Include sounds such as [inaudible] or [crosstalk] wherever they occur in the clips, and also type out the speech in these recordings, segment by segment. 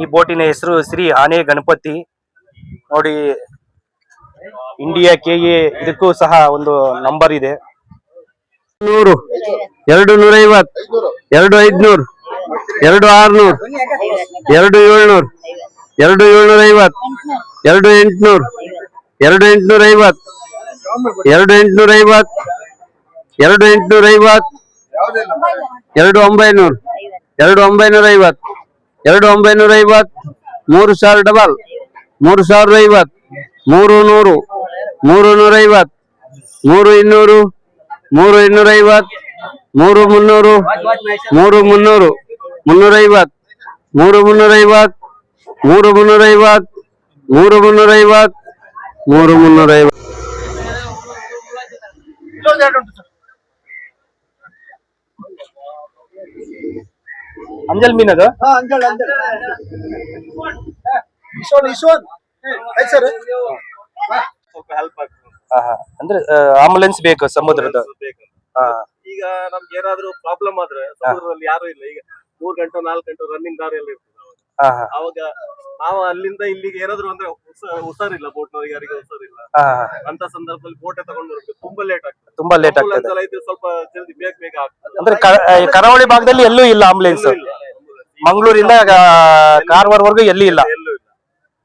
ಈ ಬೋಟಿನ ಹೆಸರು ಶ್ರೀ ಆನೆ ಗಣಪತಿ. ನೋಡಿ ಇಂಡಿಯಾ ಕೆ ಇದಕ್ಕೂ ಸಹ ಒಂದು ನಂಬರ್ ಇದೆ. ನೂರು, ಎರಡು ನೂರ ಐವತ್ ಎರಡು ಐದ್ನೂರು, ಎರಡು ಆರ್ನೂರ್, ಎರಡು ಏಳ್ನೂರು, ಎರಡು ಏಳ್ನೂರ ಐವತ್ ಎರಡು ಎಂಟ್ನೂರ್, ಎರಡು ಎಂಟ್ನೂರ ಐವತ್ ಎರಡು ಎಂಟ್ನೂರ ಐವತ್ ಎರಡು ಎಂಟ್ನೂರ ಐವತ್ ಎರಡು ಒಂಬೈನೂರು, ಎರಡು ಒಂಬೈನೂರ ಐವತ್ ಎರಡು ಒಂಬೈನೂರ ಐವತ್ ಮೂರು ಸಾವಿರ ಡಬಲ್, ಮೂರು ಸಾವಿರದ ಐವತ್ ಮೂರು ನೂರು, ಮೂರು ನೂರ ಐವತ್ ಮೂರು ಇನ್ನೂರು, ಮೂರು ಇನ್ನೂರ ಐವತ್ ಮೂರು ಮುನ್ನೂರು ಮೂರು ಮುನ್ನೂರು ಮುನ್ನೂರ ಐವತ್ ಮೂರು ಮುನ್ನೂರ ಐವತ್ ಮೂರು ಮುನ್ನೂರ ಐವತ್ ಮೂರು ಮುನ್ನೂರ ಐವತ್ ಮೂರು ಮುನ್ನೂರ ಐವತ್ ಅಂಜಲ್ ಮೀನ್ ಅದು? ಸ್ವಲ್ಪ ಹೆಲ್ಪ್ ಆಗ್ತದೆ. ಆಹಾ. ಅಂದ್ರೆ ಆಂಬುಲೆನ್ಸ್ ಬೇಕು ಸಮುದ್ರದ. ಈಗ ನಮ್ಗೆ ಏನಾದ್ರು ಪ್ರಾಬ್ಲಮ್ ಆದ್ರೆ ಸಮುದ್ರದಲ್ಲಿ ಯಾರು ಇಲ್ಲ. ಈಗ ಮೂರ್ ಗಂಟೆ ನಾಲ್ಕು ಗಂಟೆ ರನ್ನಿಂಗ್ ದಾರಿ ಎಲ್ಲ ಇರ್ತದೆ ಅವಾಗ. ನಾವ್ ನಾವು ಅಲ್ಲಿಂದ ಇಲ್ಲಿಗೆ ಏನಾದ್ರು ಅಂದ್ರೆ ಹುಷಾರಿಲ್ಲ ಬೋಟ್ ಬೋಟ್ನವರಿಗೆ ಯಾರಿಗೆ ಹುಷಾರಿಲ್ಲ. ಅಂತ ಸಂದರ್ಭದಲ್ಲಿ ಬೋಟೆ ತಗೊಂಡು ಬರಬೇಕು. ತುಂಬಾ ಲೇಟ್ ಆಗ್ತದೆ. ತುಂಬಾ ಲೇಟ್ ಆಗ್ತದೆ. ಸ್ವಲ್ಪ ಜಲ್ದಿ ಬೇಗ ಬೇಗ ಆಗ್ತದೆ. ಅಂದ್ರೆ ಕರಾವಳಿ ಭಾಗದಲ್ಲಿ ಎಲ್ಲೂ ಇಲ್ಲ ಆಂಬುಲೆನ್ಸ್ ಇಲ್ಲ. ಮಂಗಳೂರಿಂದ ಕಾರವಾರವರೆಗೂ ಎಲ್ಲಿ ಇಲ್ಲ ಎಲ್ಲೂ ಇಲ್ಲ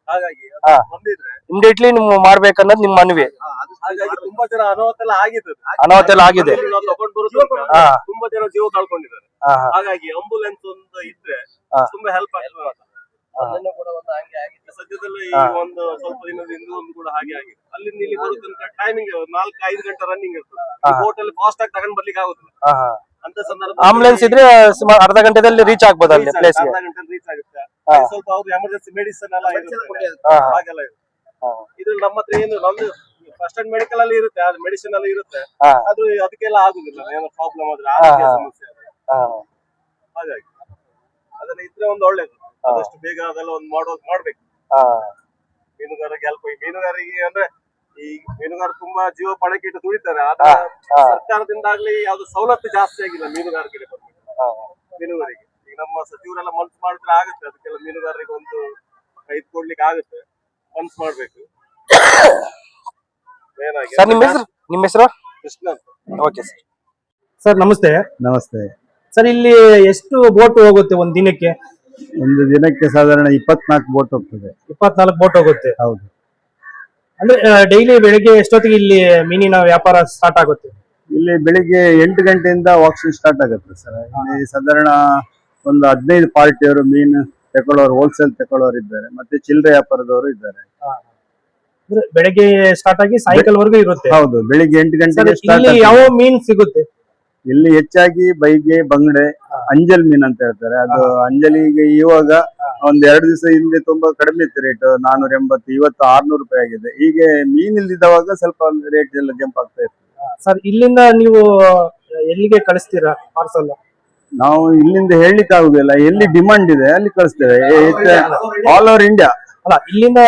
ಹಾಗಾಗಿ ಅದು ಹಾ. ಬಂದಿದ್ರೆ ಇಮಿಡಿಯೇಟ್ಲಿ ನಿಮ್ ಮಾಡ್ಬೇಕನ್ನೋದು ನಿಮ್ಮ ಮನವಿ ಹಾಗಾಗಿ ತುಂಬಾ ಜನ ಅನಾಹುತ ಎಲ್ಲ ಆಗಿದೆ ಅನಾಹುತ ಎಲ್ಲ ಆಗಿದೆ ನಾವು ತಗೊಂಡು ಹಾ. ತುಂಬಾ ಜನ ಜೀವ ಕಳ್ಕೊಂಡಿದ್ದಾರೆ. ಹಾಗಾಗಿ ಆಂಬುಲೆನ್ಸ್ ಒಂದು ಇದ್ರೆ ಹಾ. ತುಂಬಾ ಹೆಲ್ಪ್ ಆಗ್ತದೆ ಹಾ. ಅದನ್ನು ಕೂಡ ಒಂದು ಹಂಗೆ ಆಗಿದೆ. ಸದ್ಯದಲ್ಲಿ ಈ ಒಂದು ಸ್ವಲ್ಪ ದಿನದ ಹಿಂದೆ ಒಂದು ಕೂಡ ಹಾಗೆ ಆಗಿದೆ. ಅಲ್ಲಿಂದ ಇಲ್ಲಿ ಬರೋ ತನಕ ಟೈಮಿಂಗ್ ನಾಲ್ಕು ಐದು ಗಂಟೆ ರನ್ನಿಂಗ್ ಇರ್ತದೆ. ಬೋಟ್ ಅಲ್ಲಿ ಫಾಸ್ಟ್ ಆಗಿ ತಗೊಂಡ್ ಬರ್ಲಿಕ್ಕೆ ಆಗುದಿಲ್ಲ. ಆಹಾ. ಅಂತ ಸಂದರ್ಭ ಆಂಬುಲೆನ್ಸ್ ಇದ್ರೆ ಸುಮಾರು ಅರ್ಧ ಗಂಟೆದಲ್ಲಿ ರೀಚ್ ಆಗ್ಬೋದು ಅಲ್ಲಿ ಪ್ಲೇಸ್ ಅರ್ಧ ಗಂಟೆ ರೀಚ್ ಆಗುತ್ತೆ. ಸ್ವಲ್ಪ ಅವ್ರು ಎಮರ್ಜೆನ್ಸಿ ಮೆಡಿಸಿನ್ ಎಲ್ಲ ಇರುತ್ತೆ. ಹಾ. ಹಾಗೆಲ್ಲ ಇದೆ ಇದ್ರಲ್ಲಿ ನಮ್ಮ ಹತ್ರ ಏನು ನಮ್ದು ಫಸ್ಟ್ ಅಂಡ್ ಮೆಡಿಕಲ್ ಅಲ್ಲಿ ಇರುತ್ತೆ. ಅದು ಮೆಡಿಸಿನ್ ಅಲ್ಲಿ ಇರುತ್ತೆ. ಆದ್ರೂ ಅದಕ್ಕೆಲ್ಲ ಆಗುದಿಲ್ಲ. ಏನೋ ಪ್ರಾಬ್ಲಮ್ ಆದ್ರೆ ಆರೋಗ್ಯ. ಸಮಸ್ಯೆ ಆದ್ರೆ. ಹಾಗಾಗಿ ಅದನ್ನ ಇದ್ರೆ ಒಂದು ಒಳ್ಳೇದು. ಆದಷ್ಟು ಬೇಗ ಅದೆಲ್ಲ ಒಂದು ಮಾಡೋದು ಮಾಡ್ಬೇಕು. ಮೀನುಗಾರರಿಗೆ ಹೆಲ್ಪ್ ಮೀನುಗಾರರಿಗೆ ಅಂದ್ರೆ ಈ ಮೀನುಗಾರ ತುಂಬಾ ಜೀವ ಪಣಕ್ಕೆ ಇಟ್ಟು ದುಡಿತಾರೆ. ಆದ್ರೆ ಸರ್ಕಾರದಿಂದ ಸರ್ಕಾರದಿಂದಾಗ್ಲಿ ಯಾವ್ದು ಸವಲತ್ತು ಜಾಸ್ತಿ ಆಗಿಲ್ಲ ಮೀನುಗಾರರಿಗೆ ಮೀನುಗಾರಿಗೆ. ಈಗ ನಮ್ಮ ಸಚಿವರೆಲ್ಲ ಮನ್ಸು ಮಾಡಿದ್ರೆ ಆಗುತ್ತೆ. ಅದಕ್ಕೆಲ್ಲ ಮೀನುಗಾರರಿಗೆ ಒಂದು ಕೈ ಕೊಡ್ಲಿಕ್ಕೆ ಆಗುತ್ತೆ. ಮನ್ಸು ಮಾಡ್ಬೇಕು. ಸರ್ ನಿಮ್ಮ ಹೆಸರು? ನಿಮ್ಮ ಹೆಸರು? ಕೃಷ್ಣ ಅಂತ. Okay sir. ಸರ್ ನಮಸ್ತೆ. ನಮಸ್ತೆ. ಸರ್ ಇಲ್ಲಿ ಎಷ್ಟು ಬೋಟ್ ಹೋಗುತ್ತೆ ಒಂದ್ ದಿನಕ್ಕೆ? ಒಂದು ದಿನಕ್ಕೆ ಸಾಧಾರಣ ಇಪ್ಪತ್ನಾಲ್ಕು ಬೋಟ್ ಹೋಗ್ತದೆ. ಇಪ್ಪತ್ನಾಲ್ಕು ಬೋಟ್ ಹೋಗುತ್ತೆ. ಹೌದು. ಅಂದ್ರೆ ಡೈಲಿ ಬೆಳಿಗ್ಗೆ ಎಷ್ಟೊತ್ತಿಗೆ ಇಲ್ಲಿ ಮೀನಿನ ವ್ಯಾಪಾರ ಸ್ಟಾರ್ಟ್ ಆಗುತ್ತೆ? ಇಲ್ಲಿ ಬೆಳಿಗ್ಗೆ ಎಂಟು ಗಂಟೆಯಿಂದ ವಾಕ್ಸಿಂಗ್ ಸ್ಟಾರ್ಟ್ ಆಗುತ್ತೆ ಸರ್. ಇಲ್ಲಿ ಸಾಧಾರಣ ಒಂದು ಹದಿನೈದು ಪಾರ್ಟಿಯವರು ಮೀನು ತಗೊಳ್ಳೋರು ಹೋಲ್ಸೇಲ್ ತಗೊಳ್ಳೋರು ಇದ್ದಾರೆ. ಮತ್ತೆ ಚಿಲ್ಲರೆ ವ್ಯಾಪಾರದವರು ಇದ್ದಾರೆ. ಅಂದ್ರೆ ಬೆಳಗ್ಗೆ ಸ್ಟಾರ್ಟ್ ಆಗಿ ಸಾಯಂಕಾಲವರೆಗೂ ಇರುತ್ತೆ. ಹೌದು ಬೆಳಿಗ್ಗೆ ಎಂಟು ಗಂಟೆ ಗಂಟೆಗೆ ಸ್ಟಾರ್ಟ್ ಯಾವ ಮೀನ್ ಸಿಗುತ್ತೆ? ಇಲ್ಲಿ ಹೆಚ್ಚಾಗಿ ಬೈಗೆ ಬಂಗಡೆ ಅಂಜಲ್ ಮೀನ್ ಅಂತ ಹೇಳ್ತಾರೆ. ಅದು ಅಂಜಲಿಗೆ ಇವಾಗ ಒಂದ್ ಎರಡು ದಿವಸ ಹಿಂದೆ ತುಂಬಾ ಕಡಿಮೆ ಇತ್ತು ರೇಟ್ ನಾನೂರ ಎಂಬತ್ತು ಇವತ್ತು ಆರ್ನೂರು ರೂಪಾಯಿ ಆಗಿದೆ. ಈಗ ಮೀನ್ ಇಲ್ದಿದ್ದವಾಗ ಸ್ವಲ್ಪ ರೇಟ್ ಎಲ್ಲ ಜಂಪ್ ಆಗ್ತಾ ಇತ್ತು. ಸರ್ ಇಲ್ಲಿಂದ ನೀವು ಎಲ್ಲಿಗೆ ಕಳಿಸ್ತೀರಾ ಪಾರ್ಸಲ್ ನಾವು ಇಲ್ಲಿಂದ ಹೇಳಲಿಕ್ಕೆ ಆಗುದಿಲ್ಲ. ಎಲ್ಲಿ ಡಿಮಾಂಡ್ ಇದೆ ಅಲ್ಲಿ ಕಳಿಸ್ತೇವೆ. ಆಲ್ ಓವರ್ ಇಂಡಿಯಾ ಅಲ್ಲ ಇಲ್ಲಿಂದ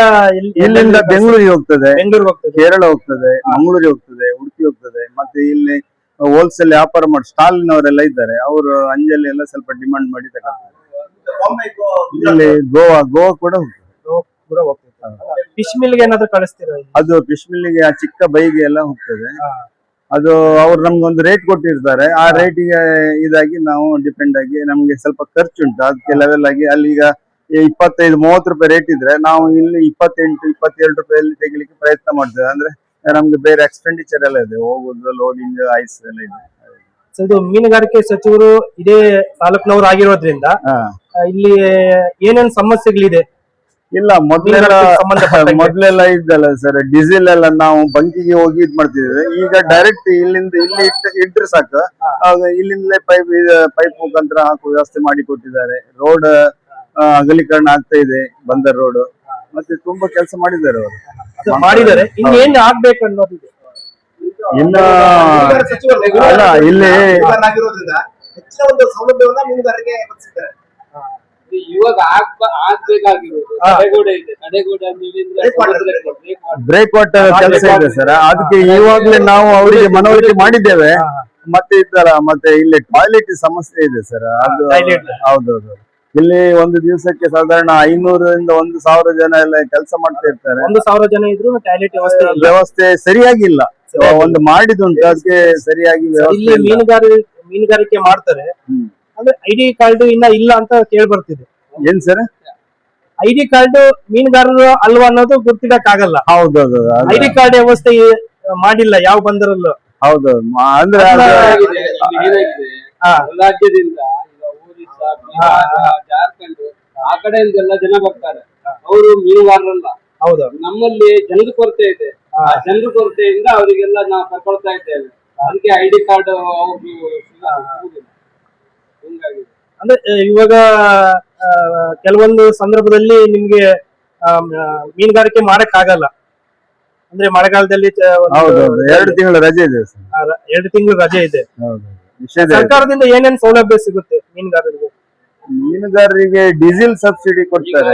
ಇಲ್ಲಿಂದ ಬೆಂಗಳೂರಿಗೆ ಹೋಗ್ತದೆ. ಬೆಂಗಳೂರಿಗೆ ಹೋಗ್ತದೆ. ಕೇರಳ ಹೋಗ್ತದೆ ಮಂಗಳೂರಿಗೆ ಹೋಗ್ತದೆ ಉಡುಪಿ ಹೋಗ್ತದೆ ಮತ್ತೆ ಇಲ್ಲಿ ಹೋಲ್ಸೇಲ್ ವ್ಯಾಪಾರ ಮಾಡಿ ಸ್ಟಾಲಿನವರೆಲ್ಲ ಇದ್ದಾರೆ. ಅವರು ಅಂಜಲಿ ಎಲ್ಲ ಸ್ವಲ್ಪ ಡಿಮಾಂಡ್ ಮಾಡಿ ತಗೊಳ್ತಾರೆ ಇಲ್ಲಿ ಗೋವಾ ಗೋವಾ ಕೂಡ ಫಿಶ್ ಮಿಲ್ಗೆ ಏನಾದ್ರು ಕಳಿಸ್ತೀರಾ ಅದು ಫಿಶ್ ಮಿಲ್ಗೆ ಆ ಚಿಕ್ಕ ಬೈಗೆ ಎಲ್ಲ ಹೋಗ್ತದೆ. ಅದು ಅವ್ರು ನಮ್ಗೊಂದು ರೇಟ್ ಕೊಟ್ಟಿರ್ತಾರೆ. ಆ ರೇಟಿಗೆ ಇದಾಗಿ ನಾವು ಡಿಪೆಂಡ್ ಆಗಿ ನಮ್ಗೆ ಸ್ವಲ್ಪ ಖರ್ಚುಂಟು ಅದಕ್ಕೆ ಲೆವೆಲ್ ಆಗಿ ಅಲ್ಲಿ ಈಗ ಇಪ್ಪತ್ತೈದು ಮೂವತ್ತು ರೂಪಾಯಿ ರೇಟ್ ಇದ್ರೆ ನಾವು ಇಲ್ಲಿ ಇಪ್ಪತ್ತೆಂಟು ಇಪ್ಪತ್ತೇಳು ರೂಪಾಯಲ್ಲಿ ತೆಗಿಲಿಕ್ಕೆ ಪ್ರಯತ್ನ ಮಾಡ್ತೇವೆ. ಅಂದ್ರೆ ನಮ್ಗೆ ಬೇರೆ ಎಕ್ಸ್ಪೆಂಡಿಚರ್ ಎಲ್ಲ ಇದೆ. ಹೋಗುದು ಲೋಡಿಂಗ್ ಐಸ್ ಎಲ್ಲ ಇದೆ. ಇದು ಮೀನುಗಾರಿಕೆ ಸಚಿವರು ಇದೇ ತಾಲೂಕಿನವರು ಆಗಿರೋದ್ರಿಂದ ಹಾ. ಆ, ಇಲ್ಲಿ ಏನೇನ್ ಸಮಸ್ಯೆಗಳಿದೆ? ಇಲ್ಲ ಮೊದ್ಲೆಲ್ಲ ಮೊದಲೆಲ್ಲ ಸಂಬಂಧಪಟ್ಟಂಗೆ. [laughs] ಮೊದ್ಲೆಲ್ಲ ಇದ್ದಲ್ಲ ಸರ್ ಡೀಸೆಲ್ ಎಲ್ಲ ನಾವು ಬಂಕಿಗೆ ಹೋಗಿ ಇದ್ ಮಾಡ್ತಿದ್ವಿ ಈಗ ಡೈರೆಕ್ಟ್ ಇಲ್ಲಿಂದ ಇಲ್ಲಿ ಇಟ್ಟರೆ ಇಟ್ರೆ ಸಾಕು. ಆಗ ಇಲ್ಲಿಂದಲೇ ಪೈಪ್ ಪೈಪ್ ಮುಖಾಂತರ ಹಾಕುವ ವ್ಯವಸ್ಥೆ ಮಾಡಿ ಕೊಟ್ಟಿದ್ದಾರೆ. ರೋಡ್ ಅಗಲೀಕರಣ ಆಗ್ತಾ ಇದೆ ಬಂದರ್ ರೋಡ್ ಮತ್ತೆ ತುಂಬಾ ಕೆಲಸ ಮಾಡಿದ್ದಾರೆ ಅವರು. ಮಾಡಿದ್ದಾರೆ. ಇನ್ನು ಏನ್ ಆಗ್ಬೇಕು ಅನ್ನೋದಿದೆ. ಇನ್ನ ಅಲ್ಲ ಇಲ್ಲಿ ಹೆಚ್ಚಿನ ಒಂದು ಸೌಲಭ್ಯವನ್ನ ಮೀನುಗಾರರಿಗೆ ಒದಗಿಸಿದ್ದಾರೆ. ಇವಾಗ ಆಗ್ಬ ಆಗ್ಬೇಕಾಗಿರೋದು. ಹಾ. ತಡೆಗೋಡೆ ಇದೆ. ತಡೆಗೋಡೆ. ಬ್ರೇಕ್ ವಾಟರ್ ಕೆಲಸ ಇದೆ ಸರ್. ಅದಕ್ಕೆ ಇವಾಗ್ಲೇ ನಾವು ಅವರಿಗೆ ಮನವರಿಕೆ ಮಾಡಿದ್ದೇವೆ. ಮತ್ತೆ ಇದ್ದಲ್ಲ ಮತ್ತೆ ಇಲ್ಲಿ ಟಾಯ್ಲೆಟ್ ಸಮಸ್ಯೆ ಇದೆ ಸರ್. ಅದು. ಹೌದೌದು. ಇಲ್ಲಿ ಒಂದು ದಿವಸಕ್ಕೆ ಸಾಧಾರಣ ಐನೂರರಿಂದ ಒಂದು ಸಾವಿರ ಜನ ಎಲ್ಲ ಕೆಲಸ ಮಾಡ್ತಾ ಇರ್ತಾರೆ. ಒಂದು ಸಾವಿರ ಜನ ಇದ್ರು ಟಾಯ್ಲೆಟ್ ವ್ಯವಸ್ಥೆ ಇಲ್ಲ. ವ್ಯವಸ್ಥೆ ಸರಿಯಾಗಿಲ್ಲ. ಒಂದು ಮಾಡಿದುಂಟು ಅದಕ್ಕೆ ಸರಿಯಾಗಿ ಇಲ್ಲಿ ವ್ಯವಸ್ಥೆ ಇಲ್ಲ. ಮೀನುಗಾರಿ ಮೀನುಗಾರಿಕೆ ಮಾಡ್ತಾರೆ. ಹ್ಮ್. ಅಂದ್ರೆ ಐಡಿ ಕಾರ್ಡ್ ಇನ್ನ ಇಲ್ಲ ಅಂತ ಕೇಳಿ ಬರ್ತಿದೆ ಏನ್ ಸರ್? ಐಡಿ ಕಾರ್ಡ್ ಮೀನುಗಾರರು ಅಲ್ವಾ ಅನ್ನೋದು ಗುರ್ತಿಡಕ್ ಆಗಲ್ಲ ಹೌದೌದು ಅದು- ಐಡಿ ಕಾರ್ಡ್ ವ್ಯವಸ್ಥೆ ಮಾಡಿಲ್ಲ ಯಾವ ಬಂದರಲ್ಲೂ. ಹೌದೌದು. ಮ- ಅಂದ್ರೆ ಅದು- ಏನಾಗಿದೆ. ರಾಜ್ಯದಿಂದ ಬಿಹಾರ ಜಾರ್ಖಂಡ್ ಆ ಕಡೆಯಿಂದೆಲ್ಲ ಜನ ಬರ್ತಾರೆ. ಅವರು ಮೀನುಗಾರರಲ್ಲ. ಹೌದು. ನಮ್ಮಲ್ಲಿ ಜನರ ಕೊರತೆ ಇದೆ. ಆ ಜನರ ಕೊರತೆಯಿಂದ ಅವರಿಗೆಲ್ಲ ನಾವು ಕರ್ಕೊಳ್ತಾ ಇದ್ದೇವೆ. ಅದಕ್ಕೆ ಐಡಿ ಡಿ ಕಾರ್ಡ್ ಅವ್ರಿಗೆ ಸಿಗುದಿಲ್ಲ ಅಂದ್ರೆ ಆ, ಇವಾಗ ಆ, ಕೆಲವೊಂದು ಸಂದರ್ಭದಲ್ಲಿ ನಿಮ್ಗೆ ಆ, ಮೀನುಗಾರಿಕೆ ಮಾಡಕ್ ಆಗಲ್ಲ ಅಂದ್ರೆ ಮಳೆಗಾಲದಲ್ಲಿ ಚ- ಒಂದು ಹೌದೌದು. ಎರಡು ತಿಂಗಳು ರಜೆ ಇದೆ ಸರ್. ಆ, ರ- ಎರಡು ತಿಂಗಳು ರಜೆ ಇದೆ. ಹೌದು. ಸರ್ಕಾರದಿಂದ ಏನೇನ್ ಸೌಲಭ್ಯ ಸಿಗುತ್ತೆ ಮೀನುಗಾರರಿಗೆ? ಮೀನುಗಾರರಿಗೆ ಡೀಸೆಲ್ ಸಬ್ಸಿಡಿ ಕೊಡ್ತಾರೆ.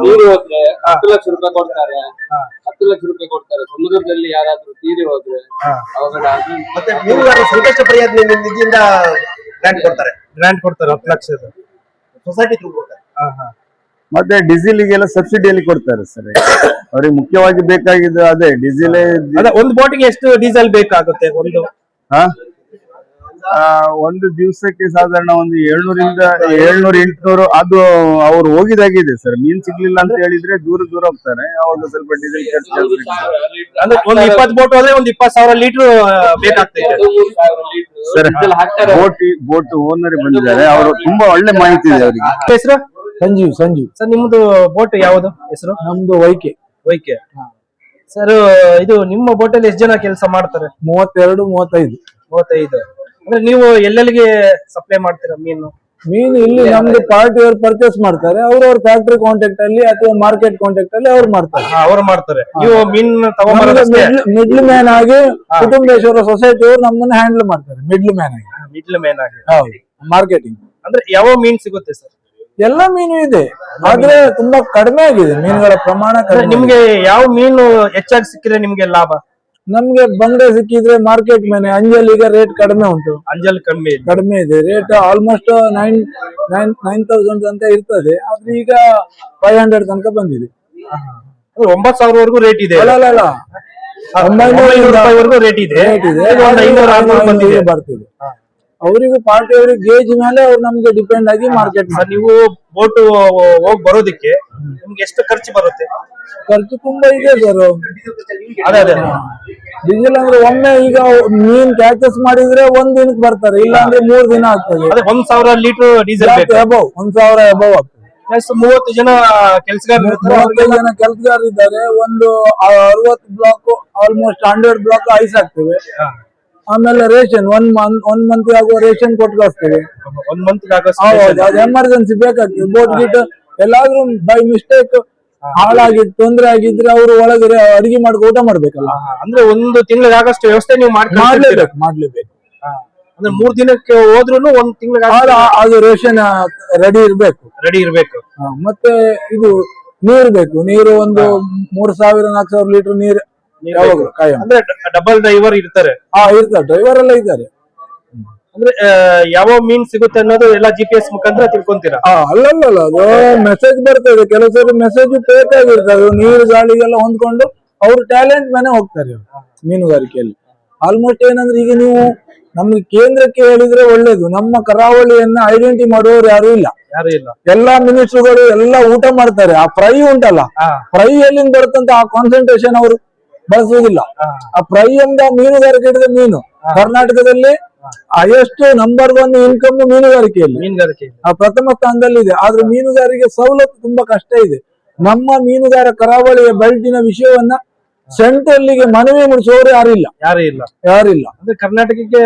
ತೀರಿ ಹೋದ್ರೆ ಹತ್ತು ಲಕ್ಷ ರೂಪಾಯಿ ಕೊಡ್ತಾರೆ. ಹಾ. ಹತ್ತು ಲಕ್ಷ ರೂಪಾಯಿ ಕೊಡ್ತಾರೆ. ಸಮುದ್ರದಲ್ಲಿ ಯಾರಾದ್ರೂ ತೀರಿ ಹೋದ್ರೆ ಹಾ. ಮತ್ತೆ ಮೀನುಗಾರರು ಸಂಕಷ್ಟ ಪರಿಹಾರ ನಿಧಿಯಿಂದ ಗ್ರಾಂಟ್ ಕೊಡ್ತಾರೆ. ಗ್ರಾಂಟ್ ಕೊಡ್ತಾರೆ ಹತ್ತು ಲಕ್ಷದ. ಸೊಸೈಟಿ ಥ್ರೂ ಕೊಡ್ತಾರೆ. ಹಾ, ಹಾ. ಮತ್ತೆ ಡೀಸೆಲ್ಗೆಲ್ಲ ಸಬ್ಸಿಡಿಯಲ್ಲಿ ಕೊಡ್ತಾರೆ ಸರ್. ಅವ್ರಿಗೆ ಮುಖ್ಯವಾಗಿ ಬೇಕಾಗಿದ್ದು ಅದೇ ಡೀಸೆಲ್ ಅದೇ ಒಂದು ಬೋಟಿಗೆ ಎಷ್ಟು ಡೀಸೆಲ್ ಬೇಕಾಗುತ್ತೆ? ಒಂದು ಒಂದು ದಿವಸಕ್ಕೆ ಸಾಧಾರಣ ಒಂದು ಏಳ್ನೂರಿಂದ ಏಳ್ನೂರ ಎಂಟುನೂರು ಅದು ಅವ್ರು ಹೋಗಿದಾಗಿದೆ ಸರ್. ಮೀನ್ ಸಿಗ್ಲಿಲ್ಲ ಅಂತ ಹೇಳಿದ್ರೆ ದೂರ ದೂರ ಹೋಗ್ತಾರೆ. ಅವಾಗ ಸ್ವಲ್ಪ ಡೀಸೆಲ್ ಅಂದ್ರೆ ಒಂದು ಇಪ್ಪತ್ತು ಬೋಟ್ ಹೋದ್ರೆ ಒಂದು ಇಪ್ಪತ್ತು ಸಾವಿರ ಲೀಟರ್ ಬೇಕಾಗ್ತದೆ ಸರ್ ಬೋಟ್ ಬೋಟ್ ಓನರ್ ಬಂದಿದ್ದಾರೆ. ಅವರು ತುಂಬಾ ಒಳ್ಳೆ ಮಾಹಿತಿ ಇದೆ ಅವರಿಗೆ. ಹೆಸರು? ಸಂಜೀವ್ ಸಂಜೀವ್. ಸರ್ ನಿಮ್ದು ಬೋಟ್ ಯಾವುದು? ಹೆಸರು? ನಮ್ದು ವೈಕೆ. ವೈಕೆ. ಸರ್ ಇದು ನಿಮ್ಮ ಬೋಟಲ್ಲಿ ಎಷ್ಟು ಜನ ಕೆಲಸ ಮಾಡ್ತಾರೆ? ಮೂವತ್ತೆರಡು ಮೂವತ್ತೈದು. ಮೂವತ್ತೈದು. ಅಂದ್ರೆ ನೀವು ಎಲ್ಲೆಲ್ಲಿಗೆ ಸಪ್ಲೈ ಮಾಡ್ತೀರಾ ಮೀನು? ಮೀನು ಇಲ್ಲಿ ನಮ್ದು ಪಾರ್ಟಿ ಅವ್ರು ಪರ್ಚೇಸ್ ಮಾಡ್ತಾರೆ. ಅವ್ರವ್ರ ಫ್ಯಾಕ್ಟರಿ ಕಾಂಟ್ಯಾಕ್ಟ್ ಅಲ್ಲಿ ಅಥವಾ ಮಾರ್ಕೆಟ್ ಕಾಂಟ್ಯಾಕ್ಟ್ ಅಲ್ಲಿ ಅವ್ರು ಮಾಡ್ತಾರೆ. ಅವ್ರು ಮಾಡ್ತಾರೆ. ನೀವು ಮೀನು ಮಿಡ್ಲ್ ಮ್ಯಾನ್ ಆಗಿ ಕುಟುಂಬೇಶ್ವರ ಸೊಸೈಟಿ ಅವರು ನಮ್ಮನ್ನ ಹ್ಯಾಂಡಲ್ ಮಾಡ್ತಾರೆ ಮಿಡ್ಲ್ ಮ್ಯಾನ್ ಆಗಿ. ಮಿಡ್ಲ್ ಮೇನ್ ಆಗಿ. ಹೌದು ಮಾರ್ಕೆಟಿಂಗ್ ಅಂದ್ರೆ ಯಾವ ಮೀನ್ ಸಿಗುತ್ತೆ ಸರ್? ಎಲ್ಲ ಮೀನು ಇದೆ. ಆದ್ರೆ ತುಂಬಾ ಕಡಿಮೆ ಆಗಿದೆ ಮೀನುಗಳ ಪ್ರಮಾಣ ಕಡಿಮೆ ನಿಮ್ಗೆ ಯಾವ ಮೀನು ಹೆಚ್ಚಾಗಿ ಸಿಕ್ಕಿದ್ರೆ ನಿಮ್ಗೆ ಲಾಭ? ನಮ್ಗೆ ಬಂಡೆ ಸಿಕ್ಕಿದ್ರೆ ಮಾರ್ಕೆಟ್ ಮೇಲೆ ಅಂಜಲ್ ಈಗ ರೇಟ್ ಕಡಿಮೆ ಉಂಟು. ಅಂಜಲ್ ಕಮ್ಮಿ ಇದೆ. ಕಡಿಮೆ ಇದೆ. Rate almost nine nine nine thousand ಅಂತ ಇರ್ತದೆ. ಆದ್ರೆ ಈಗ ಫೈವ್ ಹಂಡ್ರೆಡ್ ತನಕ ಬಂದಿದೆ. ಅಂದ್ರೆ ಒಂಬತ್ತು ಸಾವಿರವರೆಗೂ ರೇಟ್ ಇದೆ. ಅಲ್ಲ ಅಲ್ಲ ಅಲ್ಲ. ಒಂಬೈನೂರು ಒಂಬೈನೂರು ರೂಪಾಯಿವರೆಗೂ ರೇಟ್ ಇದೆ. ರೇಟ್ ಇದೆ. ಈಗ ಒಂದು ಐನೂರು ಆರ್ನೂರು ಬಂದಿದೆ. ಬರ್ತಿದೆ. ಅವರಿಗೂ ಪಾರ್ಟಿ ಅವ್ರಿಗೆ ಗೇಜ್ ಮೇಲೆ ಅವ್ರು ನಮ್ಗೆ ಡಿಪೆಂಡ್ ಆಗಿ ಮಾರ್ಕೆಟ್ ಸರ್ ನೀವು ಬೋಟ್ ಹೋಗಿ ಬರೋದಕ್ಕೆ ನಿಮ್ಗೆ ಎಷ್ಟು ಖರ್ಚು ಬರುತ್ತೆ? ಖರ್ಚು ತುಂಬಾ ಇದೆ ಸರ್. ಅದೇ ಅದೇ. ಡೀಸೆಲ್ ಅಂದ್ರೆ ಒಮ್ಮೆ ಈಗ ಮೀನ್ ಕ್ಯಾಚಸ್ ಮಾಡಿದ್ರೆ ಒಂದ್ ದಿನಕ್ಕೆ ಬರ್ತಾರೆ ಇಲ್ಲ ಅಂದ್ರೆ ಮೂರ್ ದಿನ ಆಗ್ತದೆ. ಅದೇ ಒಂದ್ ಸಾವಿರ ಲೀಟರ್ ಡೀಸೆಲ್ ಬೇಕು. ಅಬೌವ್ ಒಂದ್ ಸಾವಿರ ಅಬೌವ್ ಆಗ್ತದೆ. ಮೂವತ್ತು ಜನ ಕೆಲಸಗಾರ ಮೂವತ್ತೈದು ಜನ ಕೆಲಸಗಾರರು ಇದ್ದಾರೆ ಒಂದು ಅರವತ್ತು block almost hundred block ice ಆಗ್ತವೆ ಆಮೇಲೆ ration one month one month ಆಗುವ ರೇಷನ್ ಕೊಟ್ಟು ಕಳಿಸ್ತೇವೆ ಒಂದ್ ಮಂತ್ ಹೌದು ಅದು ಎಮರ್ಜೆನ್ಸಿ ಬೇಕಾಗ್ತದೆ. ಬೋಟ್ ಗೀಟ್ ಎಲ್ಲಾದ್ರೂ ಬೈ ಮಿಸ್ಟೇಕ್ ಹಾಳಾಗಿ ತೊಂದ್ರೆ ಆಗಿದ್ರೆ ಅವರು ಒಳಗಡೆ ಅಡಿಗೆ ಮಾಡ್ಕೊ ಊಟ ಮಾಡ್ಬೇಕಲ್ಲ. ಅಂದ್ರೆ ಒಂದು ತಿಂಗಳಿಗಾಗಷ್ಟು ವ್ಯವಸ್ಥೆ ನೀವು ಮಾಡ್ಲೇಬೇಕು ಮಾಡ್ಲೇಬೇಕು. ಅಂದ್ರೆ ಮೂರ್ ದಿನಕ್ಕೆ ಹೋದ್ರು ಒಂದ್ ತಿಂಗಳ ಅದು ರೇಷನ್ ರೆಡಿ ಇರ್ಬೇಕು. ರೆಡಿ ಇರ್ಬೇಕು. ಮತ್ತೆ ಇದು ನೀರು ಬೇಕು. ನೀರು ಒಂದು ಮೂರ್ ಸಾವಿರ ನಾಲ್ಕು ಸಾವಿರ ಲೀಟರ್ ನೀರು ಕಾಯಂ. ಅಂದ್ರೆ ಡಬಲ್ ಡ್ರೈವರ್ ಇರ್ತಾರೆ. ಹಾ ಇರ್ತಾರೆ. ಡ್ರೈವರ್ ಎಲ್ಲ ಇದ್ದಾರೆ. ಅಂದ್ರೆ ಯಾವ ಮೀನ್ ಸಿಗುತ್ತೆ ಅನ್ನೋದು ಎಲ್ಲ ಜಿಪಿಎಸ್ ಮುಖಾಂತರ ತಿಳ್ಕೊಂತೀರಾ? ಅಲ್ಲಲ್ಲ ಅದು ಮೆಸೇಜ್ ಬರ್ತದೆ. ಕೆಲವು ಸರಿ ಮೆಸೇಜ್ ಫೇಕ್ ಆಗಿರ್ತದೆ. ನೀರು ಗಾಳಿಗೆಲ್ಲ ಹೊಂದ್ಕೊಂಡು ಅವ್ರು ಟ್ಯಾಲೆಂಟ್ ಮೇಲೆ ಹೋಗ್ತಾರೆ ಮೀನುಗಾರಿಕೆಯಲ್ಲಿ. ಆಲ್ಮೋಸ್ಟ್ ಏನಂದ್ರೆ ಈಗ ನೀವು ನಮ್ಗೆ ಕೇಂದ್ರಕ್ಕೆ ಹೇಳಿದ್ರೆ ಒಳ್ಳೇದು. ನಮ್ಮ ಕರಾವಳಿಯನ್ನ ಐಡೆಂಟಿ ಮಾಡುವವರು ಯಾರು ಇಲ್ಲ. ಯಾರು ಇಲ್ಲ. ಎಲ್ಲಾ ಮಿನಿಸ್ಟ್ರುಗಳು ಎಲ್ಲ ಊಟ ಮಾಡ್ತಾರೆ. ಆ ಫ್ರೈ ಉಂಟಲ್ಲ. ಫ್ರೈ ಎಲ್ಲಿಂದ ಬರುತ್ತಂತ ಆ ಕಾನ್ಸಂಟ್ರೇಷನ್ ಅವರು ಬಳಸುವುದಿಲ್ಲ. ಆ ಫ್ರೈ ಎಂಬ ಮೀನುಗಾರಿಕೆ ಹಿಡಿದ ಮೀನು ಕರ್ನಾಟಕದಲ್ಲಿ ಹೈಯೆಸ್ಟ್ ನಂಬರ್ ಒನ್ ಇನ್ಕಮ್ ಮೀನುಗಾರಿಕೆಯಲ್ಲಿ. ಮೀನುಗಾರಿಕೆ ಆ ಪ್ರಥಮ ಸ್ಥಾನದಲ್ಲಿದೆ. ಆದ್ರೆ ಮೀನುಗಾರಿಕೆ ಸವಲತ್ತು ತುಂಬಾ ಕಷ್ಟ ಇದೆ. ನಮ್ಮ ಮೀನುಗಾರ ಕರಾವಳಿಯ ಬೆಲ್ಟಿನ ವಿಷಯವನ್ನ ಸೆಂಟ್ರಲ್ಲಿಗೆ ಮನವಿ ಮುಡಿಸುವವರು ಯಾರಿಲ್ಲ ಯಾರು ಇಲ್ಲ. ಯಾರಿಲ್ಲ ಅಂದ್ರೆ ಕರ್ನಾಟಕಕ್ಕೆ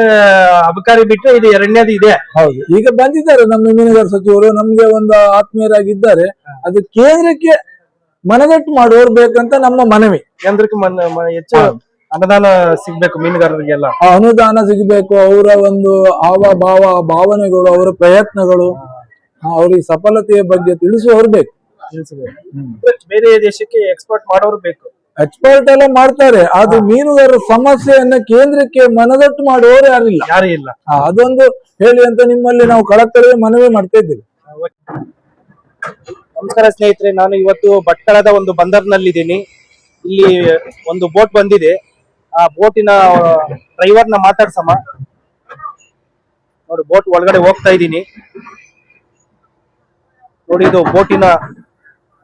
ಅಬಕಾರಿ ಬಿಟ್ಟರೆ ಇದು ಎರಡನೇದು ಇದೆ. ಹೌದು. ಈಗ ಬಂದಿದ್ದಾರೆ ನಮ್ಮ ಮೀನುಗಾರ ಸಚಿವರು. ನಮ್ಗೆ ಒಂದು ಆತ್ಮೀಯರಾಗಿದ್ದಾರೆ. ಅದು ಕೇಂದ್ರಕ್ಕೆ ಮನದಟ್ಟು ಮಾಡುವವರು ಬೇಕಂತ ನಮ್ಮ ಮನವಿ. ಕೇಂದ್ರಕ್ಕೆ ಮ- ಹೆಚ್ಚು ಅನುದಾನ ಸಿಗ್ಬೇಕು ಮೀನುಗಾರರಿಗೆಲ್ಲ? ಆ ಅನುದಾನ ಸಿಗ್ಬೇಕು ಅವರ ಒಂದು ಹಾವ ಭಾವ ಭಾವನೆಗಳು ಅವರ ಪ್ರಯತ್ನಗಳು ಆ, ಅವರಿಗೆ ಸಫಲತೆಯ ಬಗ್ಗೆ ತಿಳಿಸುವವರು ಬೇಕು ಬೇರೆ ದೇಶಕ್ಕೆ ಎಕ್ಸ್ಪೋರ್ಟ್ ಮಾಡೋರು ಬೇಕು. ಎಕ್ಸ್ಪರ್ಟ್ ಎಲ್ಲ ಮಾಡ್ತಾರೆ ಅದು ಮೀನುಗಾರರ ಸಮಸ್ಯೆಯನ್ನ ಕೇಂದ್ರಕ್ಕೆ ಮನದಟ್ಟು ಮಾಡುವವರು ಯಾರಿಲ್ಲ. ಯಾರು ಇಲ್ಲ. ಆ, ಅದೊಂದು ಹೇಳಿ ಅಂತ ನಿಮ್ಮಲ್ಲಿ ನಾವು ಕಳಕಳಿಗೆ ಮನವಿ ಮಾಡ್ತಾ ಇದ್ದೀವಿ. ನಮಸ್ಕಾರ ಸ್ನೇಹಿತರೆ ನಾನು ಇವತ್ತು ಭಟ್ಕಳದ ಒಂದು ಬಂದರ್ನಲ್ಲಿದ್ದೀನಿ. ಇಲ್ಲಿ ಒಂದು ಬೋಟ್ ಬಂದಿದೆ. ಆ ಬೋಟಿನ ಡ್ರೈವರ್ನ ಮಾತಾಡ್ಸಮ್ಮ. ನೋಡಿ ಬೋಟ್ ಒಳಗಡೆ ಹೋಗ್ತಾ ಇದ್ದೀನಿ. ನೋಡಿ ಇದು ಬೋಟಿನ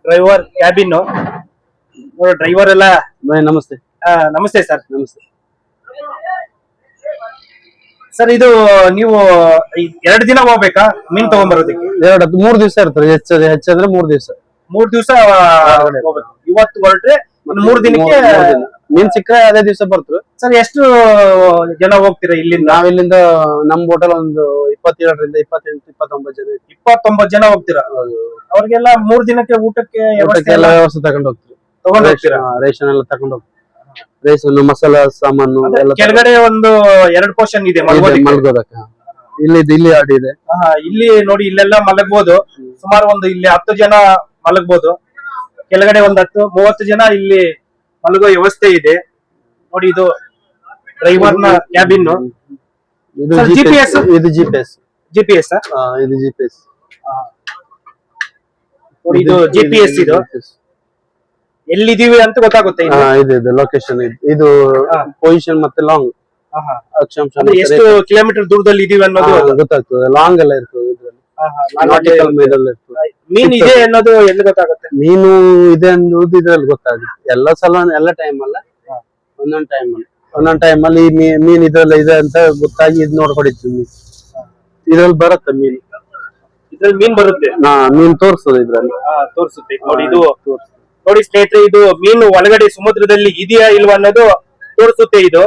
ಡ್ರೈವರ್ ಕ್ಯಾಬಿನ್ ನೋಡಿ ಡ್ರೈವರ್ ಎಲ್ಲ ನಮಸ್ತೆ. ನಮಸ್ತೆ ಸರ್. ನಮಸ್ತೆ. ಸರ್ ಇದು ನೀವು ಎರಡು ದಿನ ಹೋಗ್ಬೇಕಾ? ಮೀನ್ ತಗೊಂಡ್ಬರೋದಕ್ಕೆ ಎರಡು ಮೂರು ದಿವಸ ಇರ್ತದೆ. ಹೆಚ್ಚದ ಹೆಚ್ಚಂದ್ರೆ ಮೂರ್ ದಿವಸ. ಮೂರ್ ದಿವಸ ಇವತ್ತು ಹೊರಟ್ರೆ ಒಂದ್ ಮೂರ್ ದಿನಕ್ಕೆ ಮೀನ್ ಸಿಕ್ಕರೆ ಅದೇ ದಿವಸ ಬರ್ತರು. ಸರ್ ಎಷ್ಟು ಜನ ಹೋಗ್ತೀರಾ ಇಲ್ಲಿಂದ? ನಾವಿಲ್ಲಿಂದ ನಮ್ ಹೋಟೆಲ್ ಒಂದು ಇಪ್ಪತ್ತೇಳರಿಂದ ಇಪ್ಪತ್ತೆಂಟು ಇಪ್ಪತ್ತೊಂಬತ್ತು ಜನ ಇದ್ದೀವಿ. ಇಪ್ಪತ್ತೊಂಬತ್ತು ಜನ ಹೋಗ್ತೀರಾ? ಅವ್ರಿಗೆಲ್ಲ ಮೂರ್ ದಿನಕ್ಕೆ ಊಟಕ್ಕೆ ವ್ಯವಸ್ಥೆ ಎಲ್ಲ ಎಲ್ಲ ವ್ಯವಸ್ಥೆ ತಗೊಂಡು ಹೋಗ್ತೀವಿ. ತಗೊಂಡ್ ಹೋಗ್ತೀರಾ? ರೇಷನ್- ರೇಷನ್ ಎಲ್ಲ ತಗೊಂಡು ಹೋಗ್ತೀವಿ. ರೇಷನ್ ಮಸಾಲಾ ಸಾಮಾನು ಅಂದ್ರೆ ಎಲ್ಲ ಕೆಳಗಡೆ ಒಂದು ಎರಡು ಪೋರ್ಷನ್ ಇದೆ ಇದೆ, ಮಲಗೋದಿಕ್ಕೆ. ಮಲ್ಗೋದಕ್ಕೆ. ಇಲ್ಲಿ ಇಲ್ಲಿ ಆಡಿ ಇದೆ. ಇಲ್ಲಿ ನೋಡಿ ಇಲ್ಲೆಲ್ಲ ಮಲಗ್ಬೋದು. ಸುಮಾರು ಒಂದು ಇಲ್ಲಿ ಹತ್ತು ಜನ ಮಲಗ್ಬೋದು. ಕೆಳಗಡೆ ಒಂದ್ ಹತ್ತು ಮೂವತ್ತು ಜನ ಇಲ್ಲಿ ಮಲಗೋ ವ್ಯವಸ್ಥೆ ಇದೆ. ನೋಡಿ ಇದು ಡ್ರೈವರ್ನ ಕ್ಯಾಬಿನ್. ಇದು Sir, GPS GPS? ಇದು ಜಿಪಿಎಸ್ ಜಿಪಿಎಸ್ ಇದು ಜಿಪಿಎಸ್ ನೋಡಿ ಇದು ಜಿಪಿಎಸ್ ಇದು. ಎಲ್ಲಿದೀವಿ ಅಂತ ಗೊತ್ತಾಗುತ್ತೆ ಇದು. ಇದು ಇದು ಲೊಕೇಶನ್ ಇದು. ಹಾ. ಪೊಸಿಷನ್ ಮತ್ತೆ ಲಾಂಗ್ ಆಹಾ. ಅಕ್ಷಾಂಶ ಅಂದ್ರೆ ಎಷ್ಟು ಕಿಲೋಮೀಟರ್ ದೂರದಲ್ಲಿ ಇದೀವಿ ಅನ್ನೋದು ಗೊತ್ತಾಗ್ತದೆ. ಲಾಂಗ್ ಎಲ್ಲ ಇರ್ತದೆ ಇದ್ರಲ್ಲಿ. ನಾಟಿಕಲ್ ಮೇಡಲ್ ಮೀನ್ ಇದೆ ಅನ್ನೋದು ಎಲ್ಲಿ ಗೊತ್ತಾಗುತ್ತೆ? ಮೀನು ಇದೆ ಅನ್ನೋದು ಇದ್ರಲ್ಲಿ ಗೊತ್ತಾಗುತ್ತೆ. ಎಲ್ಲ ಸಲ ಎಲ್ಲ ಟೈಮ್ ಅಲ್ಲ. ಒಂದೊಂದ್ ಟೈಮ್ ಅಲ್ಲಿ. ಒಂದೊಂದ್ ಟೈಮ್ ಅಲ್ಲಿ ಈ ಮೀನ್ ಇದ್ರಲ್ಲ ಇದೆ ಅಂತ ಗೊತ್ತಾಗಿ ಇದ್ ನೋಡ್ಕೊಡಿತ್ತು ಮೀನ್. ಇದ್ರಲ್ಲಿ ಬರುತ್ತೆ ಮೀನ್. ಇದ್ರಲ್ಲಿ ಮೀನ್ ಬರುತ್ತೆ? ಹಾ ಮೀನ್ ತೋರಿಸ್ತದೆ ಇದ್ರಲ್ಲಿ. ತೋರಿಸುತ್ತೆ. ನೋಡಿ ಇದು ನೋಡಿ ಸ್ನೇಹಿತರೆ ಇದು ಮೀನು ಒಳಗಡೆ ಸಮುದ್ರದಲ್ಲಿ ಇದೆಯಾ ಇಲ್ವಾ ಅನ್ನೋದು ತೋರಿಸುತ್ತೆ ಇದು.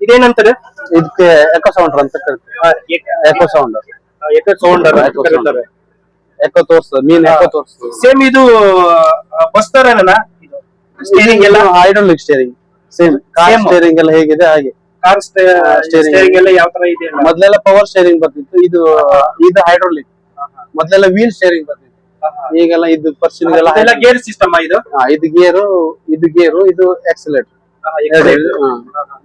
ಇದೇನಂತಾರೆ ಇದಕ್ಕೆ ಎಕೋ ಸೌಂಡರ್ ಅಂತ ಕರಿತೀವಿ. ಎಕೋ ಸೌಂಡರ್ ಎಕೋ ತೋರಿಸ್ತದೆ ಮೀನ್ ಎಕೋ ತೋರಿಸ್ತದೆ ಸೇಮ್ ಇದು ಬಸ್ ತರನ ಸ್ಟೇರಿಂಗ್ ಎಲ್ಲ? Hydraulic steering same car Same. Steering ಎಲ್ಲ ಹೇಗಿದೆ ಹಾಗೆ. Car steering. ಸ್ಟೇರಿಂಗ್ ಎಲ್ಲ ಯಾವ ತರ ಇದೆ ಅಲ್ಲ? ಮೊದ್ಲೆಲ್ಲ ಪವರ್ ಸ್ಟೇರಿಂಗ್ ಬರ್ತಿತ್ತು. ಇದು ಇದು ಹೈಡ್ರೋಲಿಕ್ ಮೊದ್ಲೆಲ್ಲ ವೀಲ್ ಸ್ಟೇರಿಂಗ್ ಬರ್ತಿತ್ತು. ಈಗೆಲ್ಲ ಇದು ಪರ್ಸನ್ ಎಲ್ಲ ಗೇರ್ ಸಿಸ್ಟಮ್ ಇದು? ಇದು ಗೇರು ಇದು ಗೇರು ಇದು ಎಕ್ಸಲೇಟರ್.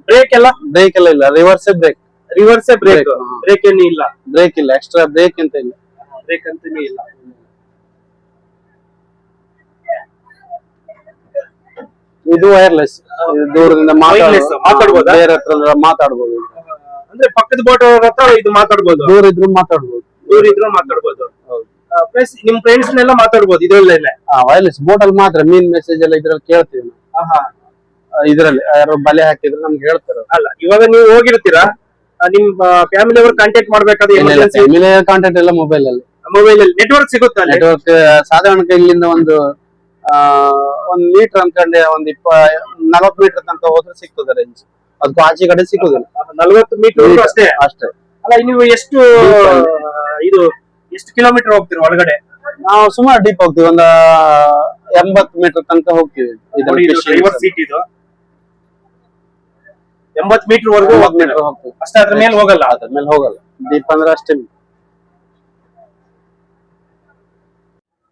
ಬ್ರೇಕ್ ಎಲ್ಲ? ಬ್ರೇಕ್ ಎಲ್ಲ ಇಲ್ಲ reverse brake reverse brake. Brake ಏನು ಇಲ್ಲ. ಬ್ರೇಕ್ ಇಲ್ಲ ಎಕ್ಸ್ಟ್ರಾ ಬ್ರೇಕ್ ಅಂತ ಇಲ್ಲ. ಬ್ರೇಕ್ ಅಂತಾನೆ ಇಲ್ಲ. ಇದು ವೈರ್ಲೆಸ್ ದೂರದಿಂದ ಮಾತಾಡಬಹುದು ಮಾತಾಡ್ಬೋದು? ಬೇರೆ ಹತ್ರ ಅಂದ್ರೆ ಪಕ್ಕದ ಬೋಟ್ ಹತ್ರ ಇದು ಮಾತಾಡ್ಬೋದು. ದೂರ ಇದ್ರು ಮಾತಾಡ್ಬೋದು. ದೂರ ಇದ್ರು ಮಾತಾಡ್ಬೋದು. ಹೌದು. ಪ್ಲಸ್ ನಿಮ್ ಫ್ರೆಂಡ್ಸ್ ನೆಲ್ಲ ಮಾತಾಡ್ಬೋದು ಇದ್ರಲ್ಲೇ ವೈರ್ಲೆಸ್ ಬೋಟ್ ಅಲ್ಲಿ ಮಾತ್ರ ಮೀನ್ ಮೆಸೇಜ್ ಎಲ್ಲ ಇದ್ರಲ್ಲಿ ಕೇಳ್ತೀವಿ ನಾವು. ಆ, ಇದ್ರಲ್ಲಿ ಯಾರೋ ಬಲೆ ಹಾಕಿದ್ರೆ ನಮ್ಗೆ ಹೇಳ್ತಾರೆ. ಅಲ್ಲ ಇವಾಗ ನೀವು ಹೋಗಿರ್ತೀರಾ? ನಿಮ್ ಫ್ಯಾಮಿಲಿ ಅವ್ರು ಕಾಂಟ್ಯಾಕ್ಟ್ ಮಾಡ್ಬೇಕಾದ್ರೆ ಕಾಂಟ್ಯಾಕ್ಟ್ ಎಲ್ಲ ಮೊಬೈಲ್ ಅಲ್ಲಿ. ಮೊಬೈಲ್ ಅಲ್ಲಿ. ನೆಟ್ವರ್ಕ್ ಸಿಗುತ್ತಾ ಅಲ್ಲಿ? ನೆಟ್ವರ್ಕ್ ಸಾಧಾರಣ ಇಲ್ಲಿಂದ ಒಂದು ಆ ಒಂದ್ ಮೀಟರ್ ಅನ್ಕೊಂಡೆ ಒಂದ್ ಇಪ್ಪ ನಲವತ್ತು ಮೀಟರ್ ತನಕ ಹೋದ್ರೆ ಸಿಗ್ತದೆ ರೇಂಜ್ ಅದು ಆಚೆ ಕಡೆ ಸಿಗುದಿಲ್ಲ. ನಲ್ವತ್ತು ಮೀಟರ್ ಅಷ್ಟೇ? ಅಷ್ಟೇ. ಅಲ್ಲ ನೀವು ಎಷ್ಟು ಇದು ಎಷ್ಟು ಕಿಲೋಮೀಟರ್ ಹೋಗ್ತೀರಿ ಒಳಗಡೆ? ನಾವು ಸುಮಾರು ಡೀಪ್ ಹೋಗ್ತೀವಿ ಒಂದ ಎಂಬತ್ತು ಮೀಟರ್ ತನಕ ಹೋಗ್ತೀವಿ. ನೋಡಿ ಇದು ಸೀಟ್ ಇದು. ಎಂಬತ್ ಮೀಟರ್ ವರೆಗೂ ಹೋಗ್ತೀರಾ ಅಷ್ಟೇ ಅದ್ರ ಮೇಲೆ ಹೋಗಲ್ಲ. ಅದ್ರ ಮೇಲೆ ಹೋಗಲ್ಲ. ಡೀಪ್ ಅಂದ್ರೆ ಅಷ್ಟೇ.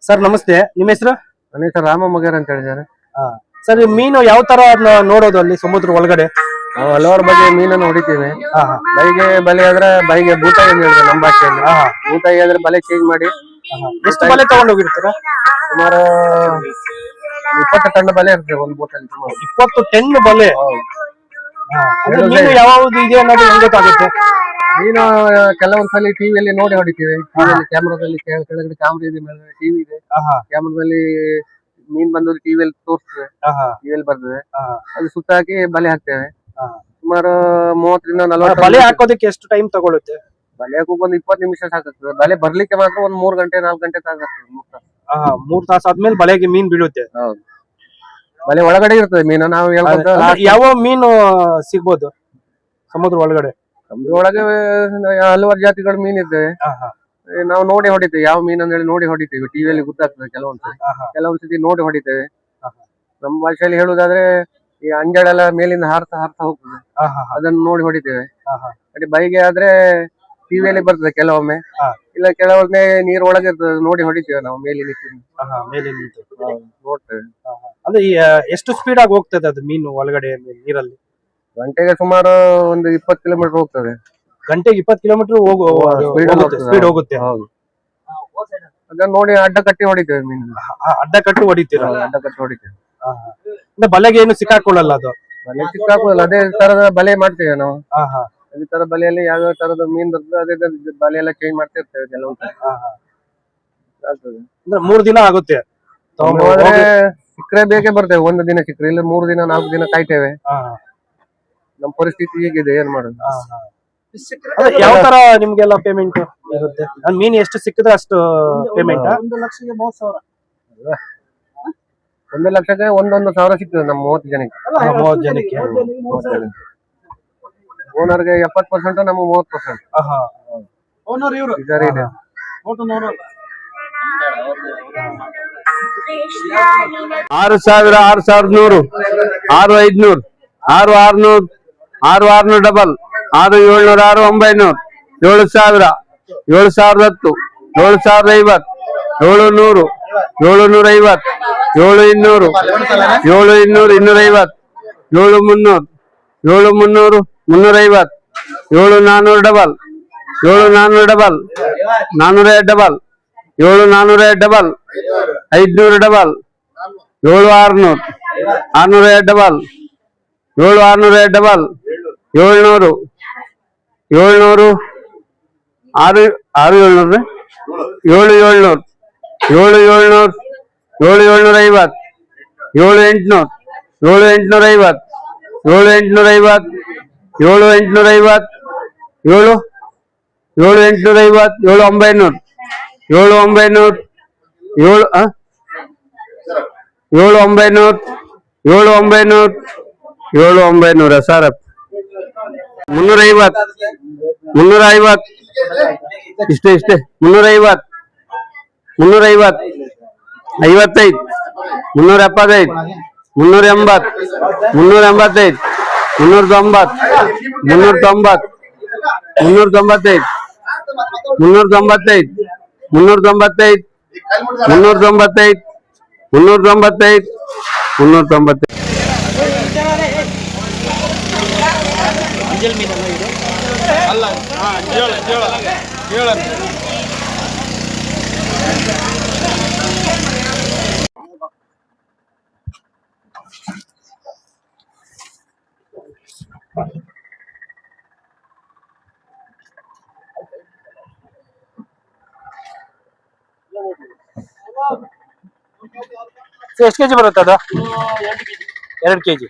ಸರ್ ನಮಸ್ತೆ. ನಿಮ್ಮ ಹೆಸರು? ನನ್ನ ಹೆಸರು ರಾಮ ಮಗರ್ ಅಂತ ಹೇಳಿದ್ದಾರೆ. ಸರ್ ಈ ಮೀನು ಯಾವ ತರ ಅದ್ನ ನೋಡೋದು ಅಲ್ಲಿ ಸಮುದ್ರ ಒಳಗಡೆ? ನಾವು ಹಲವಾರು ಬಗೆಯ ಮೀನನ್ನು ಹೊಡಿತೀವಿ. ಬೈಗೆ ಬಲೆ ಆದ್ರೆ ಬೈಗೆ ಬೂತಾಯಿ ಅಂತ ಹೇಳಿದ್ರೆ ನಮ್ಮ ಭಾಷೆಯಲ್ಲಿ. ಬೂತಾಯಿ ಆದ್ರೆ ಬಲೆ ಚೇಂಜ್ ಮಾಡಿ. ಎಷ್ಟು ಬಲೆ ತಗೊಂಡು ಹೋಗಿರ್ತೀರಾ ಸುಮಾರು ಇಪ್ಪತ್ತು ಟನ್ ಬಲೆ ಇರ್ತದೆ ಒಂದು ಬೋಟಲ್ಲಿ. ಇಪ್ಪತ್ತು ಟೆನ್ ಬಲೆ. ಮೀನು ಯಾವ್ದು ಇದೆ ಅನ್ನೋದು ಹೆಂಗ್ ಗೊತ್ತಾಗುತ್ತೆ. ಮೀನು ಕೆಲವೊಂದ್ಸಲಿ ಟಿವಿಯಲ್ಲಿ ನೋಡಿ ಹೊಡಿತೀವಿ. ಟಿವಿಯಲ್ಲಿ ಕ್ಯಾಮ್ರಾದಲ್ಲಿ ಕೆಳಗಡೆ ಕ್ಯಾಮ್ರಾ ಇದೆ ಮೇಲೆ ಟಿವಿ ಇದೆ. ಕ್ಯಾಮ್ರಾದಲ್ಲಿ ಮೀನ್ ಬಂದು ಟಿವಿಯಲ್ಲಿ ತೋರಿಸ್ತದೆ ಟಿವಿಯಲ್ಲಿ ಬರ್ತದೆ ಅದು ಸುತ್ತ ಹಾಕಿ ಬಲೆ ಹಾಕ್ತೇವೆ. ಸುಮಾರು ಮೂವತ್ತರಿಂದ ನಲವತ್ತು ಬಲೆ ಹಾಕೋದಕ್ಕೆ ಎಷ್ಟು ಟೈಮ್ ತಗೊಳುತ್ತೆ? ಬಲೆ ಹಾಕೋಕೆ ಒಂದು ಇಪ್ಪತ್ತು ನಿಮಿಷ ಸಾಕಾಗ್ತದೆ. ಬಲೆ ಬರ್ಲಿಕ್ಕೆ ಮಾತ್ರ ಒಂದ್ ಮೂರ್ ಗಂಟೆ ನಾಲ್ಕು ಗಂಟೆ ಸಾಕಾಗ್ತದೆ ಮೂರ್ ತಾಸು. ಮೂರ್ ತಾಸು ಆದ್ಮೇಲೆ ಬಲೆಗೆ ಮೀನ್ ಬೀಳುತ್ತೆ. ಹೌದು. ಬಲೆ ಒಳಗಡೆ ಇರ್ತದೆ ಮೀನು ನಾವು ಹೇಳ್ಕೊಂತ ಯಾವ ಮೀನು ಸಿಗ್ಬೋದು ಸಮುದ್ರ ಒಳಗಡೆ? ಒಳಗೆ ಹಲವಾರು ಜಾತಿಗಳ ಮೀನ್ ಇರ್ತವೆ ಏ, ನಾವು ನೋಡಿ ಹೊಡಿತೇವೆ ಯಾವ ಮೀನ್ ಅಂತ ಹೇಳಿ ನೋಡಿ ಹೊಡಿತೇವೆ ಟಿವಿಯಲ್ಲಿ ಗೊತ್ತಾಗ್ತದೆ ಕೆಲವೊಂದ್ಸತಿ ಕೆಲವೊಂದ್ಸತಿ ನೋಡಿ ಹೊಡಿತೇವೆ. ನಮ್ಮ ಭಾಷೆಯಲ್ಲಿ ಹೇಳುದಾದ್ರೆ ಈ ಅಂಜಳೆಲ್ಲ ಮೇಲಿಂದ ಹಾರ್ತಾ ಹಾರ್ತಾ ಹೋಗ್ತದೆ. ಅದನ್ನು ನೋಡಿ ಹೊಡಿತೇವೆ. ಅದೇ ಬೈಗೆ ಆದ್ರೆ ಟಿವಿಯಲ್ಲಿ ಬರ್ತದೆ ಕೆಲವೊಮ್ಮೆ. ಇಲ್ಲ ಕೆಲವೊಮ್ಮೆ ನೀರ್ ಒಳಗೆ ಇರ್ತದೆ ನೋಡಿ ಹೊಡಿತೀವಿ ನಾವು ಮೇಲೆ ನಿಂತು. ಮೇಲೆ ನಿಂತು. ನೋಡ್ತೇವೆ. ಅಂದ್ರೆ ಈ, ಆ, ಎಷ್ಟು ಸ್ಪೀಡ್ ಆಗಿ ಹೋಗ್ತದೆ ಅದು ಮೀನು ಒಳಗಡೆ ನೀರಲ್ಲಿ? ಗಂಟೆಗೆ ಸುಮಾರು ಒಂದು ಇಪ್ಪತ್ತು ಕಿಲೋಮೀಟರ್ ಹೋಗ್ತದೆ. ಗಂಟೆಗೆ ಇಪ್ಪತ್ತು ಕಿಲೋಮೀಟರ್ Speed ಅಲ್ಲಿ. ಸ್ಪೀಡ್ ಹೋಗುತ್ತೆ. ಹೌದು. ಅದನ್ನ ನೋಡಿ ಅಡ್ಡ ಕಟ್ಟಿ ಹೊಡಿತೇವೆ ಮೀನು. ಆ, ಅಡ್ಡ ಕಟ್ಟು ಹೊಡಿತೀರ? ಅಡ್ಡ ಕಟ್ಟಿ ಹೊಡಿತೇವೆ. ಅಂದ್ರೆ ಬಲೆಗೆ ಏನು ಸಿಕ್ಕಾಕೊಳ್ಳಲ್ಲ ಅದು? ಬಲೆ ಸಿಕ್ಕಾಕೊಳ್ಳಲ್ಲ ಅದೇ ತರದ ಬಲೆ ಮಾಡ್ತೇವೆ ನಾವು. ಹಾ ಹಾ. ಅದೇ ತರ ಬಲೆಯಲ್ಲಿ ಯಾವ ತರದ ಮೀನ್ ಬರ್ತದೆ ಅದೇ ತರ ಬಲೆ ಎಲ್ಲ ಚೇಂಜ್ ಮಾಡ್ತಿರ್ತೇವೆ ಕೆಲವು ಆಗ್ತದೆ. ಅಂದ್ರೆ ಮೂರ್ ದಿನ ಆಗುತ್ತೆ. ತಗೊಂಡ್ ಹೋದ್ರೆ ಹೋಗಿ- ಸಿಕ್ಕರೆ ಬೇಕೇ ಬರ್ತೇವೆ ಒಂದು ದಿನ ಸಿಕ್ಕರೆ ಇಲ್ಲ ಮೂರು ದಿನ ನಾಲ್ಕು ದಿನ ಕಾಯ್ತೇವೆ. ನಮ್ ನಮ್ಮ ಪರಿಸ್ಥಿತಿ ಹೀಗಿದೆ ಏನ್ ಮಾಡೋದು? ಹಾ, ಹಾ. ಅದೇ ಯಾವ ತರ ನಿಮ್ಗೆಲ್ಲ ಪೇಮೆಂಟ್ ಇರುತ್ತೆ? ನಾನ್ ಮೀನ್ ಎಷ್ಟು ಸಿಕ್ಕಿದ್ರೆ ಅಷ್ಟು ಪೇಮೆಂಟ್ ಒಂದು ಲಕ್ಷಕ್ಕೆ ಮೂವತ್ತು ಸಾವಿರ. ಒಂದು ಲಕ್ಷಕ್ಕೆ ಒಂದೊಂದು ಸಾವಿರ ಸಿಗ್ತದೆ ನಮ್ಮ ಮೂವತ್ತು ಜನಕ್ಕೆ. ಮೂವತ್ತು ಜನಕ್ಕೆ. ಓನರ್ಗೆ ಎಪ್ಪತ್ ಪರ್ಸೆಂಟ್ ನಮಗೆ ಮೂವತ್ ಪರ್ಸೆಂಟ್. ಓನರ್ ಇವರು? ಇದರ ಇದೆ ಆರು ಸಾವಿರ ಆರು ಸಾವಿರದ ನೂರು ಆರು ಐದ್ನೂರು ಆರು ಆರ್ನೂರು ಆರು ಆರ್ನೂರು ಡಬಲ್ ಆರು ಏಳ್ನೂರ ಆರು ಒಂಬೈನೂರು ಏಳು ಸಾವಿರ ಏಳು ಸಾವಿರದ ಹತ್ತು ಏಳು ಸಾವಿರದ ಐವತ್ತು ಏಳು ನೂರು ಏಳು ನೂರ ಐವತ್ತು ಏಳು ಇನ್ನೂರು ಏಳು ಇನ್ನೂರು ಇನ್ನೂರ ಐವತ್ತು ಏಳು ಮುನ್ನೂರು ಏಳು ಮುನ್ನೂರು ಮುನ್ನೂರ ಐವತ್ತು ಏಳು ನಾನ್ನೂರು ಡಬಲ್ ಏಳು ನಾನ್ನೂರು ಡಬಲ್ ನಾನ್ನೂರ ಡಬಲ್ ಏಳು ನಾನ್ನೂರ ಡಬಲ್ ಐದ್ನೂರು ಡಬಲ್ ಏಳು ಆರ್ನೂರು ಆರ್ನೂರ ಡಬಲ್ ಏಳು ಆರ್ನೂರ ಡಬಲ್ ಏಳ್ನೂರು ಏಳ್ನೂರು ಆರು ಆರು ಏಳ್ನೂರು ಏಳು ಏಳ್ನೂರು ಏಳು ಏಳ್ನೂರು ಏಳು ಏಳ್ನೂರ ಐವತ್ತು ಏಳು ಎಂಟ್ನೂರು ಏಳು ಎಂಟ್ನೂರ ಐವತ್ತು ಏಳು ಎಂಟ್ನೂರ ಐವತ್ತು ಏಳು ಎಂಟುನೂರ ಐವತ್ತು ಏಳು ಏಳು ಎಂಟುನೂರ ಐವತ್ತು ಏಳು ಒಂಬೈನೂರು ಏಳು ಒಂಬೈನೂರು, ಏಳು ಏಳು ಒಂಬೈನೂರು ಏಳು ಒಂಬೈನೂರು, ಏಳು ಒಂಬೈನೂರ ಸರ್ ಮುನ್ನೂರ ಐವತ್, ಮುನ್ನೂರ ಐವತ್ತು ಇಷ್ಟೇ ಇಷ್ಟೇ. ಮುನ್ನೂರ ಐವತ್ ಮುನ್ನೂರ ಐವತ್, ಐವತ್ತೈದು, ಮುನ್ನೂರ ಎಪ್ಪತ್ತೈದು, ಮುನ್ನೂರ ಎಂಬತ್ತು, ಮುನ್ನೂರ ಎಂಬತ್ತೈದು. ಮುನ್ನೂರ ತೊಂಬತ್ತು ಮುನ್ನೂರ ತೊಂಬತ್ತು ಮುನ್ನೂರ ತೊಂಬತ್ತೈದು ಮುನ್ನೂರ ತೊಂಬತ್ತೈದು ಮುನ್ನೂರ ತೊಂಬತ್ತೈದು ಮುನ್ನೂರ ತೊಂಬತ್ತೈದು ಮುನ್ನೂರ ತೊಂಬತ್ತೈದು ಮುನ್ನೂರ ತೊಂಬತ್ತೈದು ಎಷ್ಟು ಕೆಜಿ ಬರುತ್ತೆ ಅದು? ಎರಡು ಕೆಜಿ.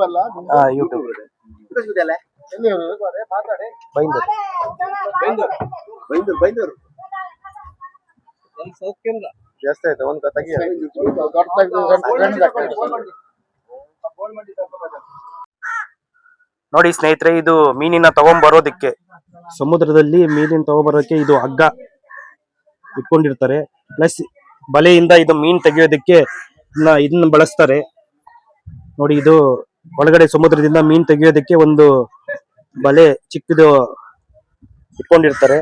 ಯೂಟ್ಯೂಬ್ ಅಲ್ಲ ಯೂಟ್ಯೂಬ್ ಸಿಗುದಲ್ಲ ಬೈಂದೂರು. ಬೈಂದೂರು. ಬೈಂದೂರು ಜಾಸ್ತಿ ಆಯ್ತಾ? ಒಂದು ತೆಗಿ ನೋಡಿ ಸ್ನೇಹಿತರೆ ಇದು ಮೀನಿನ ತಗೊಂಬರೋದಕ್ಕೆ. ಸಮುದ್ರದಲ್ಲಿ ಮೀನಿನ ತಗೊಂಡ್ಬರೋದಕ್ಕೆ ಇದು ಹಗ್ಗ ಇಟ್ಕೊಂಡಿರ್ತಾರೆ. ಪ್ಲಸ್ ಬಲೆಯಿಂದ ಇದು ಮೀನ್ ತೆಗೆಯೋದಕ್ಕೆ ಇದನ್ನ ಇದನ್ನ ಬಳಸ್ತಾರೆ. ನೋಡಿ ಇದು ಒಳಗಡೆ ಸಮುದ್ರದಿಂದ ಮೀನ್ ತೆಗೆಯೋದಕ್ಕೆ ಒಂದು ಬಲೆ ಚಿಕ್ಕದು ಇಟ್ಕೊಂಡಿರ್ತಾರೆ.